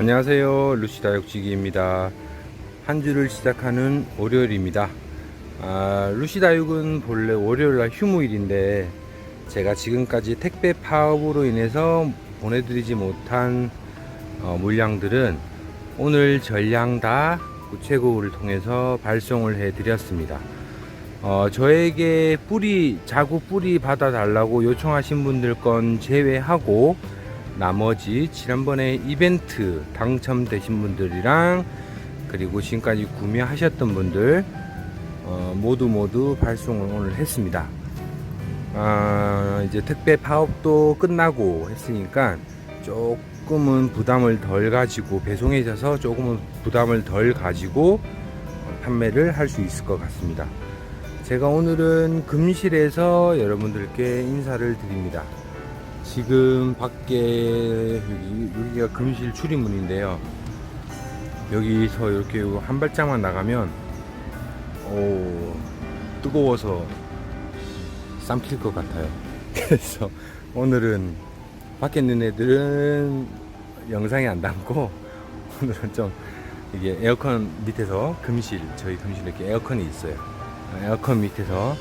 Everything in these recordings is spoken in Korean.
안녕하세요. 루시다 육지기입니다. 한 주를 시작하는 월요일입니다. 아, 루시다육은 본래 월요일날 휴무일인데 제가 지금까지 택배 파업으로 인해서 보내드리지 못한 어, 물량들은 오늘 전량 다 우체국을 통해서 발송을 해 드렸습니다. 어, 저에게 뿌리 자구 뿌리 받아 달라고 요청하신 분들 건 제외하고 나머지 지난번에 이벤트 당첨되신 분들이랑 그리고 지금까지 구매하셨던 분들 어, 모두 모두 발송을 오늘 했습니다. 아, 이제 택배 파업도 끝나고 했으니까 조금은 부담을 덜 가지고 배송에 있어서 조금은 부담을 덜 가지고 판매를 할 수 있을 것 같습니다. 제가 오늘은 금실에서 여러분들께 인사를 드립니다. 지금 밖에 여기, 여기가 금실 출입문인데요. 여기서 이렇게 한 발짝만 나가면 오 뜨거워서 쌈킬 것 같아요. 그래서 오늘은 밖에 있는 애들은 영상에 안 담고 오늘은 좀 이게 에어컨 밑에서 금실 저희 금실 이렇게 에어컨이 있어요. 에어컨 밑에서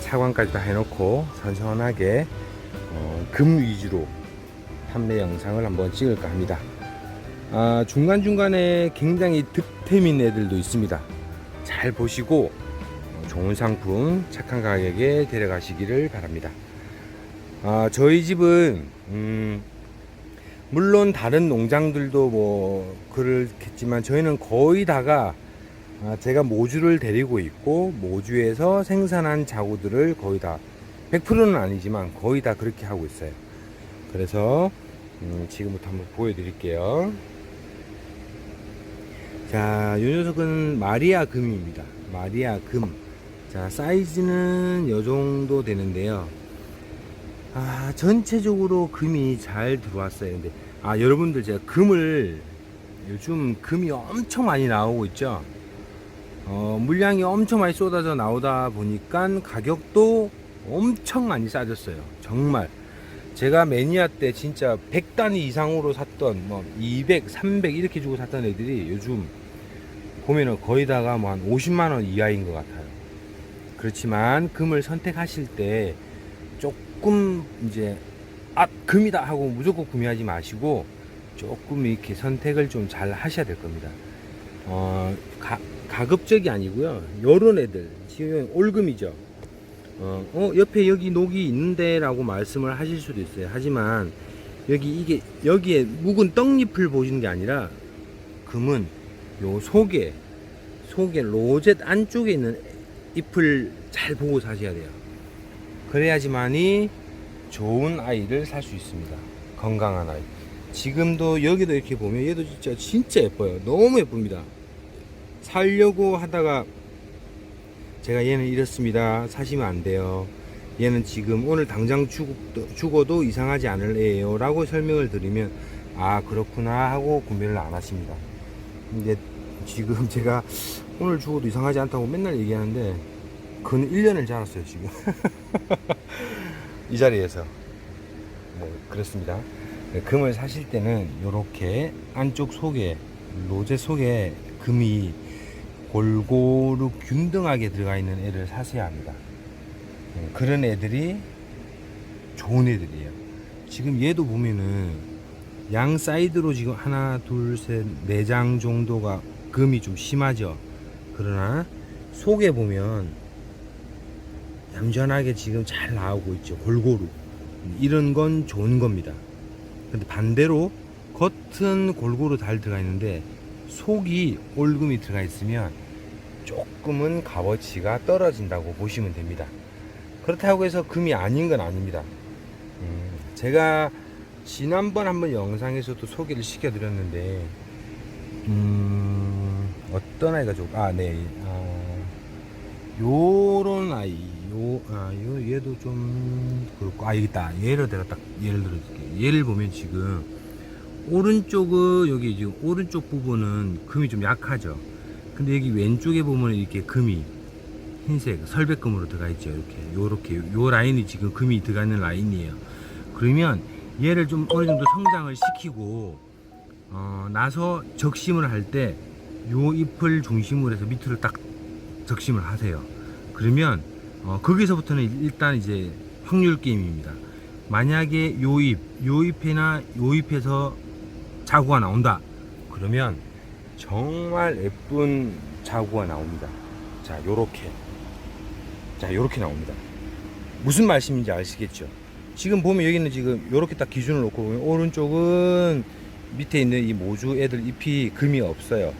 차광까지 다 해놓고 선선하게 어, 금 위주로 판매 영상을 한번 찍을까 합니다. 아, 중간중간에 굉장히 득템인 애들도 있습니다. 잘 보시고 어, 좋은 상품 착한 가격에 데려가시기를 바랍니다. 아, 저희 집은 음, 물론 다른 농장들도 뭐 그렇겠지만 저희는 거의 다가 아, 제가 모주를 데리고 있고 모주에서 생산한 자구들을 거의 다 100%는 아니지만 거의 다 그렇게 하고 있어요. 그래서 음, 지금부터 한번 보여드릴게요. 자, 이 녀석은 마리아 금입니다. 마리아 금. 자, 사이즈는 이 정도 되는데요. 아, 전체적으로 금이 잘 들어왔어요. 근데, 아, 여러분들 제가 금을 요즘 금이 엄청 많이 나오고 있죠. 어, 물량이 엄청 많이 쏟아져 나오다 보니까 가격도 엄청 많이 싸졌어요. 정말. 제가 매니아 때 진짜 100단위 이상으로 샀던 뭐 200, 300 이렇게 주고 샀던 애들이 요즘 보면은 거의 다가 뭐 한 50만 원 이하인 것 같아요. 그렇지만 금을 선택하실 때 조금 이제 아 금이다 하고 무조건 구매하지 마시고 조금 이렇게 선택을 좀 잘 하셔야 될 겁니다. 어, 가, 가급적이 아니고요. 요런 애들 지금 올금이죠. 어, 어, 옆에 여기 녹이 있는데 라고 말씀을 하실 수도 있어요. 하지만 여기 이게 여기에 묵은 떡잎을 보시는 게 아니라 금은 요 속에 속에 로zet 안쪽에 있는 잎을 잘 보고 사셔야 돼요. 그래야지만이 좋은 아이를 살 수 있습니다. 건강한 아이. 지금도 여기도 이렇게 보면 얘도 진짜 진짜 예뻐요. 너무 예쁩니다. 살려고 하다가 제가 얘는 이렇습니다. 사시면 안 돼요. 얘는 지금 오늘 당장 죽, 죽어도 이상하지 않을 애예요. 라고 설명을 드리면 아 그렇구나 하고 구매를 안 하십니다. 근데 지금 제가 오늘 죽어도 이상하지 않다고 맨날 얘기하는데 근 1년을 자랐어요 지금 이 자리에서 뭐 그렇습니다 네, 금을 사실 때는 이렇게 안쪽 속에 로제 속에 금이 골고루 균등하게 들어가 있는 애를 사셔야 합니다. 네, 그런 애들이 좋은 애들이에요. 지금 얘도 보면은 양 사이드로 지금 하나 둘 셋 네 장 정도가 금이 좀 심하죠. 그러나 속에 보면 얌전하게 지금 잘 나오고 있죠. 골고루. 이런 건 좋은 겁니다. 근데 반대로 겉은 골고루 잘 들어가 있는데 속이 올금이 들어가 있으면 조금은 값어치가 떨어진다고 보시면 됩니다 그렇다고 해서 금이 아닌 건 아닙니다 음, 제가 지난번 한번 영상에서도 소개를 시켜드렸는데 음, 어떤 아이가 좋? 아, 네, 아, 요런 아이, 요, 아, 요, 얘도 좀 그렇고, 아, 여기 있다. 얘를 내가 딱 예를 들어 줄게. 얘를 보면 지금 오른쪽은 여기 지금 오른쪽 부분은 금이 좀 약하죠. 근데 여기 왼쪽에 보면 이렇게 금이 흰색 설백금으로 들어가 있죠. 이렇게 요렇게 요 라인이 지금 금이 들어가 있는 라인이에요. 그러면 얘를 좀 어느 정도 성장을 시키고 어, 나서 적심을 할 때 요 잎을 중심으로 해서 밑으로 딱 적심을 하세요. 그러면 어, 거기서부터는 일단 이제 확률 게임입니다. 만약에 요 잎, 요 잎이나 요 잎에서 자구가 나온다. 그러면 정말 예쁜 자구가 나옵니다. 자, 요렇게. 자, 요렇게 나옵니다. 무슨 말씀인지 아시겠죠? 지금 보면 여기는 지금 요렇게 딱 기준을 놓고 보면 오른쪽은 밑에 있는 이 모주 애들 잎이 금이 없어요.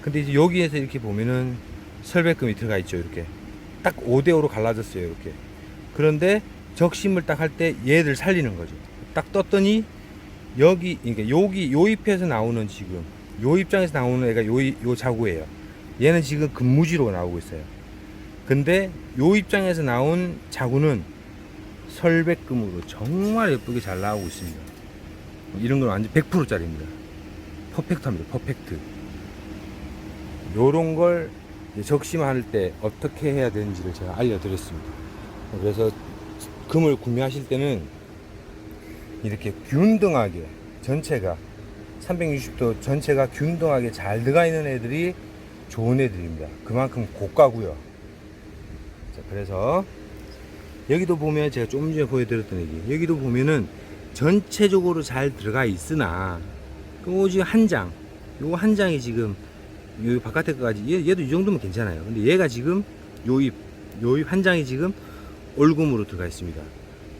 근데 이제 여기에서 이렇게 보면은 설백금이 들어가 있죠. 이렇게. 딱 5대5로 갈라졌어요. 이렇게. 그런데 적심을 딱 할 때 얘들 살리는 거죠. 딱 떴더니 여기, 그러니까 여기, 요 잎에서 나오는 지금, 요 입장에서 나오는 애가 요, 이- 요 자구예요. 얘는 지금 금무지로 나오고 있어요. 근데 요 입장에서 나온 자구는 설백금으로 정말 예쁘게 잘 나오고 있습니다. 이런 건 완전 100%짜리입니다. 퍼펙트합니다. 퍼펙트. 요런 걸 적심할 때 어떻게 해야 되는지를 제가 알려드렸습니다. 그래서 금을 구매하실 때는 이렇게 균등하게 전체가 360도 전체가 균등하게 잘 들어가 있는 애들이 좋은 애들입니다. 그만큼 고가고요. 자, 그래서 여기도 보면 제가 조금 전에 보여드렸던 얘기 여기도 보면은 전체적으로 잘 들어가 있으나 그 지금 한 장, 요거 한 장이 지금 요 바깥에 거까지 얘, 얘도 이 정도면 괜찮아요. 근데 얘가 지금 요 입, 요 입 한 장이 지금 얼금으로 들어가 있습니다.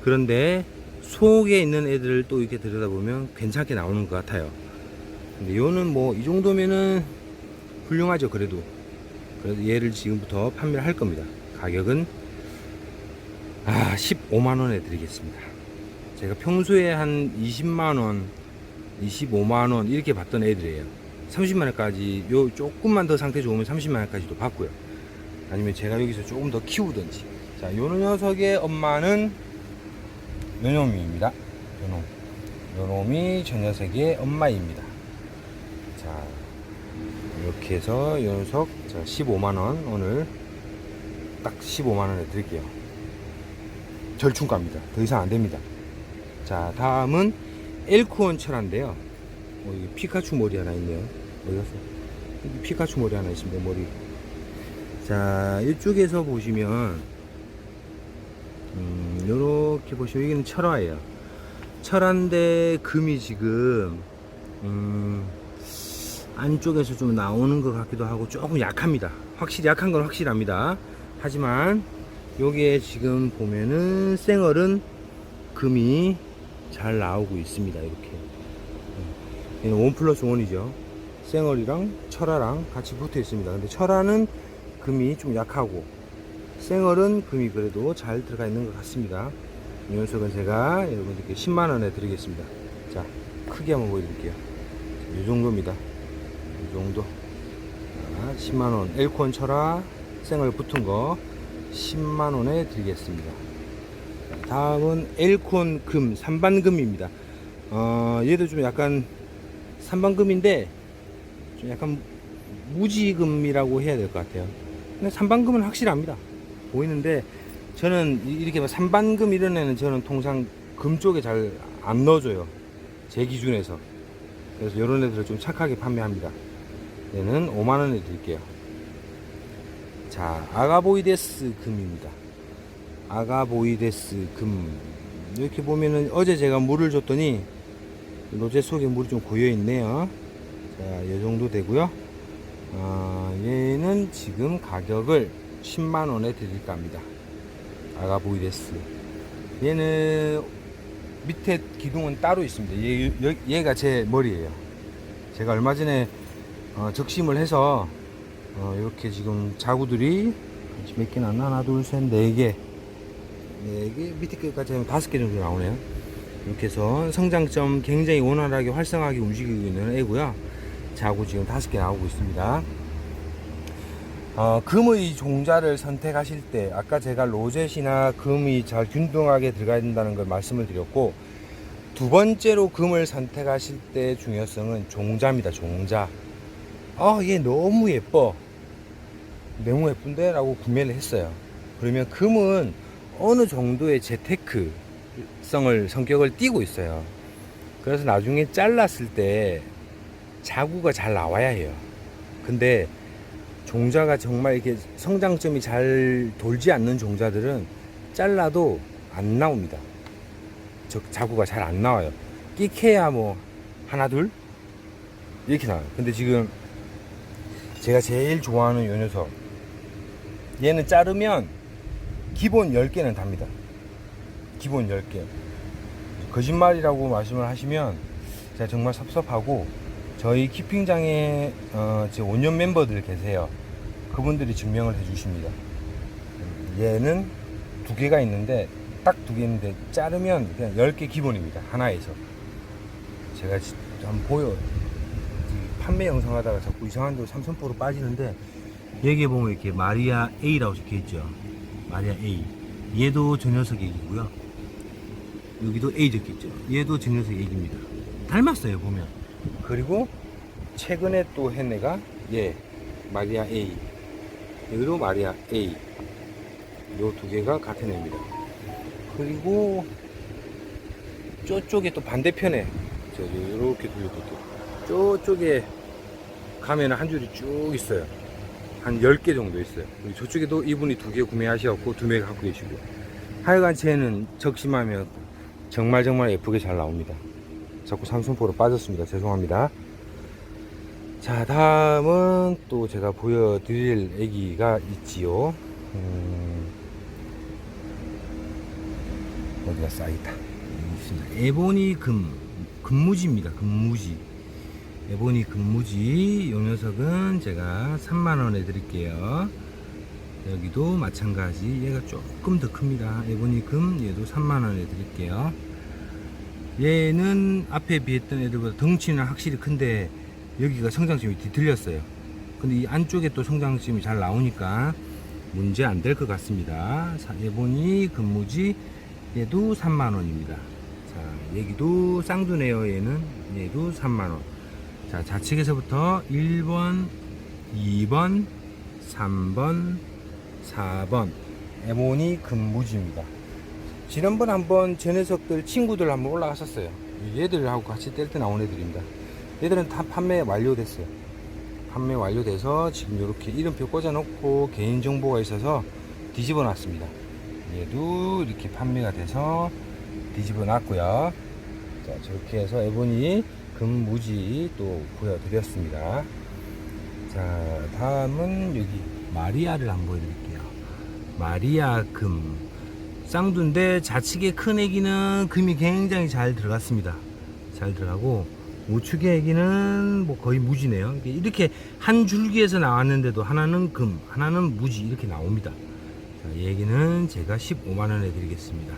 그런데 속에 있는 애들을 또 이렇게 들여다보면 괜찮게 나오는 것 같아요. 근데 요는 뭐 이 정도면은 훌륭하죠. 그래도 그래서 얘를 지금부터 판매를 할 겁니다. 가격은 아 15만 원에 드리겠습니다. 제가 평소에 한 20만 원, 25만 원 이렇게 받던 애들이에요. 30만 원까지 요 조금만 더 상태 좋으면 30만 원까지도 받고요. 아니면 제가 여기서 조금 더 키우든지. 자, 요 녀석의 엄마는 요놈입니다. 요놈. 요놈이 저 녀석의 엄마입니다. 자, 이렇게 해서 요 녀석 자, 15만 원 오늘 딱 15만 원에 드릴게요. 절충가입니다. 더 이상 안 됩니다. 자, 다음은 엘코온 철화인데요. 어, 여기 피카츄 머리 하나 있네요. 어디 갔어? 여기 피카츄 머리 하나 있습니다. 머리. 자, 이쪽에서 보시면 음, 요렇게 보시면 여기는 철화예요. 철화인데 금이 지금 음, 안쪽에서 좀 나오는 것 같기도 하고 조금 약합니다. 확실히 약한 건 확실합니다. 하지만 여기에 지금 보면은 생얼은 금이 잘 나오고 있습니다. 이렇게. 얘는 원 플러스 원이죠. 생얼이랑 철화랑 같이 붙어 있습니다. 근데 철화는 금이 좀 약하고 생얼은 금이 그래도 잘 들어가 있는 것 같습니다. 이 녀석은 제가 여러분들께 10만원에 드리겠습니다. 자, 크게 한번 보여드릴게요. 이 정도입니다. 이 정도. 자, 10만원. 엘콘 철화 생얼 붙은 거 10만원에 드리겠습니다. 자, 다음은 엘콘 금, 3반금입니다. 어, 얘도 좀 약간 3반금인데 좀 약간 무지금이라고 해야 될 것 같아요. 근데 3반금은 확실합니다. 보이는데 저는 이- 이렇게 막 3반금 이런 애는 저는 통상 금 쪽에 잘 안 넣어줘요. 제 기준에서. 그래서 이런 애들을 좀 착하게 판매합니다. 얘는 5만원에 드릴게요. 자, 아가보이데스 금입니다. 아가보이데스 금. 이렇게 보면은 어제 제가 물을 줬더니 로제 속에 물이 좀 고여 있네요. 자, 이 정도 되고요. 어, 얘는 지금 가격을 10만 원에 드릴까 합니다. 아가보이데스. 얘는 밑에 기둥은 따로 있습니다. 얘, 여- 얘가 제 머리예요. 제가 얼마 전에 어, 적심을 해서 어, 이렇게 지금 자구들이 몇 개나 하나, 하나, 둘, 셋, 네 개. 네 개, 밑에 끝까지 하면 다섯 개 정도 나오네요. 이렇게 해서 성장점 굉장히 원활하게 활성하게 움직이고 있는 애고요. 자구 지금 다섯 개 나오고 있습니다. 어, 금의 종자를 선택하실 때 아까 제가 로zet이나 금이 잘 균등하게 들어가야 된다는 걸 말씀을 드렸고 두 번째로 금을 선택하실 때 중요성은 종자입니다. 종자. 아, 얘 너무 예뻐. 너무 예쁜데? 라고 구매를 했어요. 그러면 금은 어느 정도의 재테크성을, 성격을 띠고 있어요. 그래서 나중에 잘랐을 때 자구가 잘 나와야 해요. 근데 종자가 정말 이렇게 성장점이 잘 돌지 않는 종자들은 잘라도 안 나옵니다. 저 자구가 잘 안 나와요. 끼케야 뭐 하나 둘 이렇게 나와요. 근데 지금 제가 제일 좋아하는 요 녀석 얘는 자르면 기본 10개는 답니다. 기본 10개. 거짓말이라고 말씀을 하시면 제가 정말 섭섭하고 저희 키핑장에 어, 제 5년 멤버들 계세요. 그분들이 증명을 해 주십니다. 얘는 두 개가 있는데 딱 두 개 있는데 자르면 그냥 10개 기본입니다. 하나에서. 제가 지- 한번 보여. 이 판매 영상 하다가 자꾸 이상한 데로 삼선포로 빠지는데 여기에 보면 이렇게 마리아 A라고 적혀 있죠. 마리아 A. 얘도 저 녀석 얘기고요. 여기도 A 적혀 있죠. 얘도 저 녀석 얘기입니다. 닮았어요 보면. 그리고 최근에 또 했네가 얘 마리아 A. 여기도 마리아 A. 요 두 개가 같은 애입니다. 그리고 저쪽에 또 반대편에 저 이렇게 돌려볼게요. 저쪽에 가면 한 줄이 쭉 있어요. 한 10개 정도 있어요. 그리고 저쪽에도 이분이 두 개 구매하셨고 두 개 갖고 계시고. 하여간 쟤는 적심하면 정말 정말 예쁘게 잘 나옵니다. 자꾸 삼성포로 빠졌습니다. 죄송합니다. 자, 다음은 또 제가 보여드릴 애기가 있지요. 음, 어디가 쌓이다. 에보니 금, 금무지입니다. 금무지. 에보니 금무지. 요 녀석은 제가 3만원에 드릴게요. 여기도 마찬가지. 얘가 조금 더 큽니다. 에보니 금, 얘도 3만원에 드릴게요. 얘는 앞에 비했던 애들보다 덩치는 확실히 큰데 여기가 성장점이 뒤틀렸어요. 근데 이 안쪽에 또 성장점이 잘 나오니까 문제 안 될 것 같습니다. 자, 에보니 금무지 얘도 3만원입니다. 자, 여기도 쌍두네요. 얘는 얘도 3만원. 자, 좌측에서부터 1번, 2번, 3번, 4번. 에모니 금무지입니다. 지난번 한번 제 녀석들 친구들 한번 올라갔었어요. 얘들하고 같이 뗄 때 나온 애들입니다. 얘들은 다 판매 완료됐어요. 판매 완료돼서 지금 이렇게 이름표 꽂아놓고 개인정보가 있어서 뒤집어 놨습니다. 얘도 이렇게 판매가 돼서 뒤집어 놨고요. 자, 저렇게 해서 에보니 금무지 또 보여드렸습니다. 자, 다음은 여기 마리아를 한번 보여드릴게요. 마리아 금. 쌍두인데 좌측에 큰 애기는 금이 굉장히 잘 들어갔습니다. 잘 들어가고 우측의 애기는 뭐 거의 무지네요. 이렇게 한 줄기에서 나왔는데도 하나는 금, 하나는 무지 이렇게 나옵니다. 자, 이 얘기는 제가 15만 원에 드리겠습니다.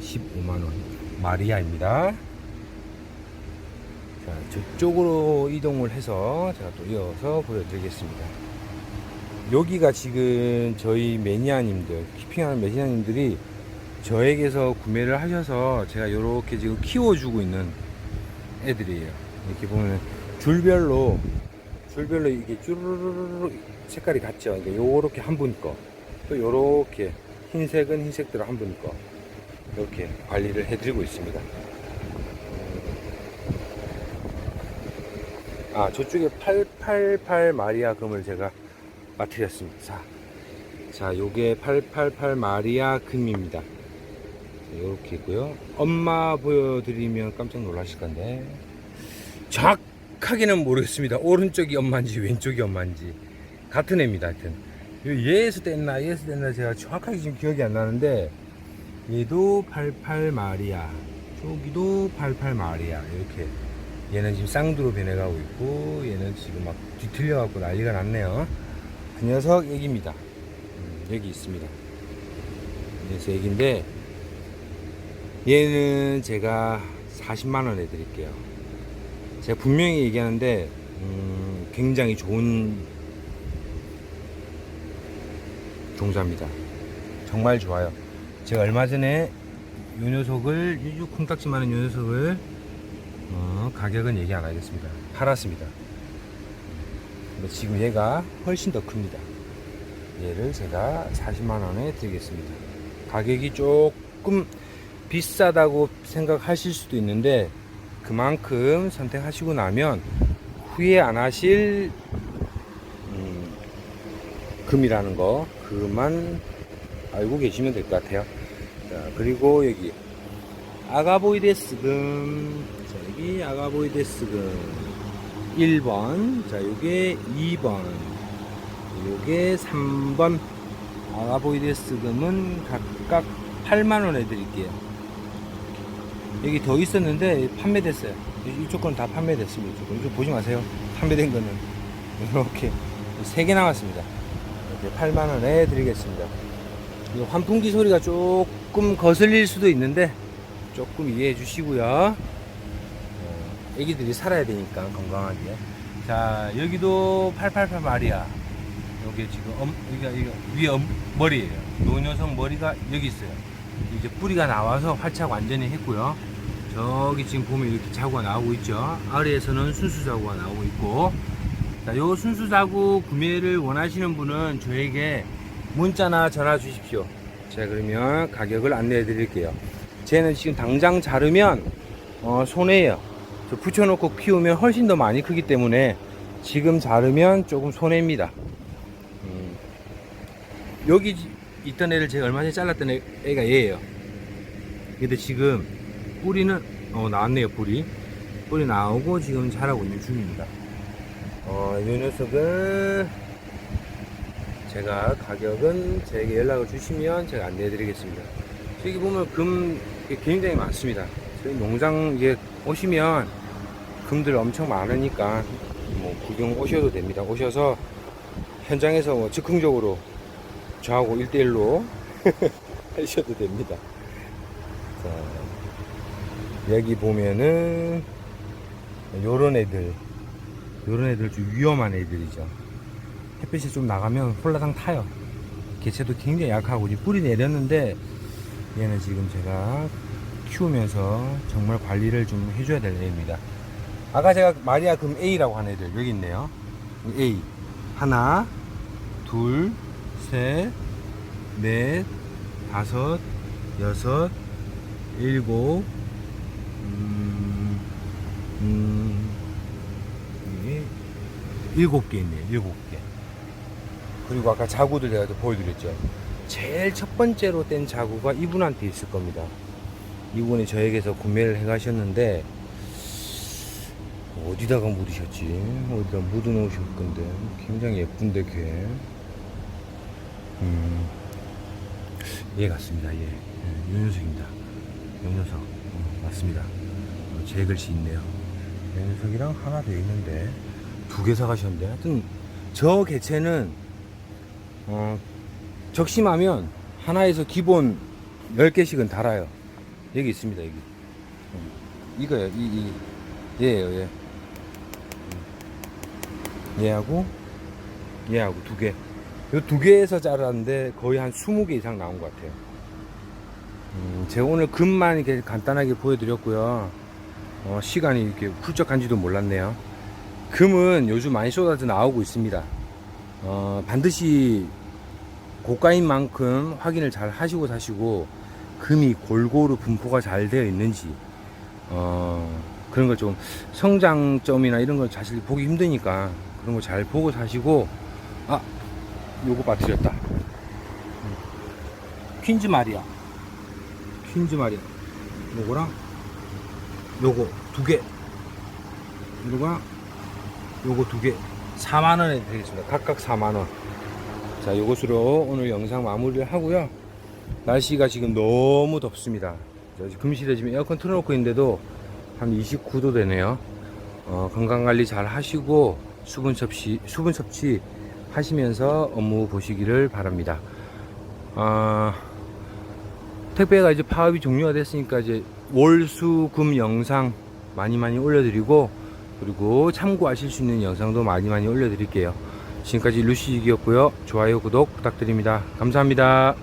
15만 원. 마리아입니다. 자, 저쪽으로 이동을 해서 제가 또 이어서 보여드리겠습니다. 여기가 지금 저희 매니아님들, 키핑하는 매니아님들이 저에게서 구매를 하셔서 제가 이렇게 지금 키워주고 있는 애들이에요. 이렇게 보면 줄별로, 줄별로 이게 쭈르르르 색깔이 같죠. 그러니까 요렇게 한 분 거, 또 요렇게 흰색은 흰색대로 한 분 거, 이렇게 관리를 해드리고 있습니다. 아, 저쪽에 888 마리아 금을 제가 마트렸습니다. 자, 자, 요게 888 마리아 금입니다. 이렇게 있고요. 엄마 보여드리면 깜짝 놀라실 건데 정확하게는 모르겠습니다. 오른쪽이 엄마인지 왼쪽이 엄마인지 같은 애입니다. 하여튼 얘에서 뗐나 얘에서 뗐나 제가 정확하게 지금 기억이 안 나는데 얘도 88 마리아 저기도 88 마리아 이렇게 얘는 지금 쌍두로 변해가고 있고 얘는 지금 막 뒤틀려 갖고 난리가 났네요. 그 녀석 애기입니다. 음, 여기 있습니다. 그래서 애기인데 얘는 제가 40만 원에 드릴게요. 제가 분명히 얘기하는데 음, 굉장히 좋은 종자입니다. 정말 좋아요. 제가 얼마 전에 요 녀석을 이 콩딱지만한 요 녀석을 어, 가격은 얘기 안 하겠습니다. 팔았습니다. 근데 지금 얘가 훨씬 더 큽니다. 얘를 제가 40만 원에 드리겠습니다. 가격이 조금 비싸다고 생각하실 수도 있는데 그만큼 선택하시고 나면 후회 안 하실 음, 금이라는 거 그만 알고 계시면 될 것 같아요. 자, 그리고 여기 아가보이데스 금. 자, 여기 아가보이데스 금. 1번. 자, 요게 2번. 요게 3번. 아가보이데스 금은 각각 8만원 해드릴게요. 여기 더 있었는데 판매됐어요. 이쪽 건 다 판매됐습니다. 이쪽, 이쪽 보지 마세요. 판매된 거는 이렇게 3개 남았습니다. 이렇게 8만원에 드리겠습니다. 이 환풍기 소리가 조금 거슬릴 수도 있는데 조금 이해해 주시고요. 어, 애기들이 살아야 되니까 건강하게. 자 여기도 888 말이야. 여기 지금 엄, 여기가 이거 위에 엄, 머리예요. 노녀성 머리가 여기 있어요. 이제 뿌리가 나와서 활착 완전히 했고요. 저기 지금 보면 이렇게 자구가 나오고 있죠. 아래에서는 순수 자구가 나오고 있고. 자, 요 순수 자구 구매를 원하시는 분은 저에게 문자나 전화 주십시오. 제가 그러면 가격을 안내해 드릴게요. 쟤는 지금 당장 자르면 어, 손해예요. 저 붙여놓고 키우면 훨씬 더 많이 크기 때문에 지금 자르면 조금 손해입니다. 음, 여기 지- 있던 애를 제가 얼마 전에 잘랐던 애, 애가 얘예요. 근데 지금 뿌리는 어, 나왔네요 뿌리. 뿌리 나오고 지금 자라고 있는 중입니다. 어, 이 녀석은 제가 가격은 제게 연락을 주시면 제가 안내해 드리겠습니다. 여기 보면 금 굉장히 많습니다. 저희 농장 이게 오시면 금들 엄청 많으니까 뭐 구경 오셔도 됩니다. 오셔서 현장에서 뭐 즉흥적으로 저하고 1대1로 하셔도 됩니다. 자, 여기 보면은 요런 애들 요런 애들 좀 위험한 애들이죠. 햇빛이 좀 나가면 홀라당 타요. 개체도 굉장히 약하고 이제 뿌리 내렸는데 얘는 지금 제가 키우면서 정말 관리를 좀 해줘야 될 애입니다. 아까 제가 마리아 금 A라고 한 애들 여기 있네요. A 하나, 둘, 셋, 넷, 다섯, 여섯, 일곱, 음, 음, 이게 일곱 개 있네요. 일곱 개. 그리고 아까 자구들 제가 또 보여드렸죠. 제일 첫 번째로 뗀 자구가 이분한테 있을 겁니다. 이분이 저에게서 구매를 해 가셨는데 어디다가 묻으셨지? 어디다 묻어 놓으실 건데 굉장히 예쁜데 걔. 음, 얘 같습니다. 얘. 예, 요 녀석입니다. 요 녀석 어, 맞습니다. 어, 제 글씨 있네요. 요 녀석이랑 하나 더 있는데 두 개 사가셨는데 하여튼 저 개체는 어, 적심하면 하나에서 기본 10개씩은 달아요. 여기 있습니다, 여기. 어, 이거요, 이, 이. 얘예요, 얘. 음. 얘하고, 얘하고 두 개. 요 두 개에서 자랐는데 거의 한 20개 이상 나온 것 같아요. 음, 제가 오늘 금만 이렇게 간단하게 보여드렸고요. 어, 시간이 이렇게 훌쩍 간지도 몰랐네요. 금은 요즘 많이 쏟아져 나오고 있습니다. 어, 반드시 고가인 만큼 확인을 잘 하시고 사시고 금이 골고루 분포가 잘 되어 있는지 어, 그런 걸 좀 성장점이나 이런 걸 사실 보기 힘드니까 그런 거 잘 보고 사시고 아 요거 빠뜨렸다. 음. 퀸즈 마리아. 퀸즈 마리아. 요거랑 요거 두개. 요거랑 요거 두개. 4만원에 드리겠습니다. 각각 4만원. 자 이것으로 오늘 영상 마무리를 하고요 날씨가 지금 너무 덥습니다 금실에 지금 에어컨 틀어놓고 있는데도 한 29도 되네요 어, 건강관리 잘 하시고 수분 섭취 수분 섭취 하시면서 업무 보시기를 바랍니다 아, 택배가 이제 파업이 종료가 됐으니까 이제 월수금 영상 많이 많이 올려드리고 그리고 참고하실 수 있는 영상도 많이 많이 올려드릴게요. 지금까지 루시직이었고요. 좋아요, 구독 부탁드립니다. 감사합니다.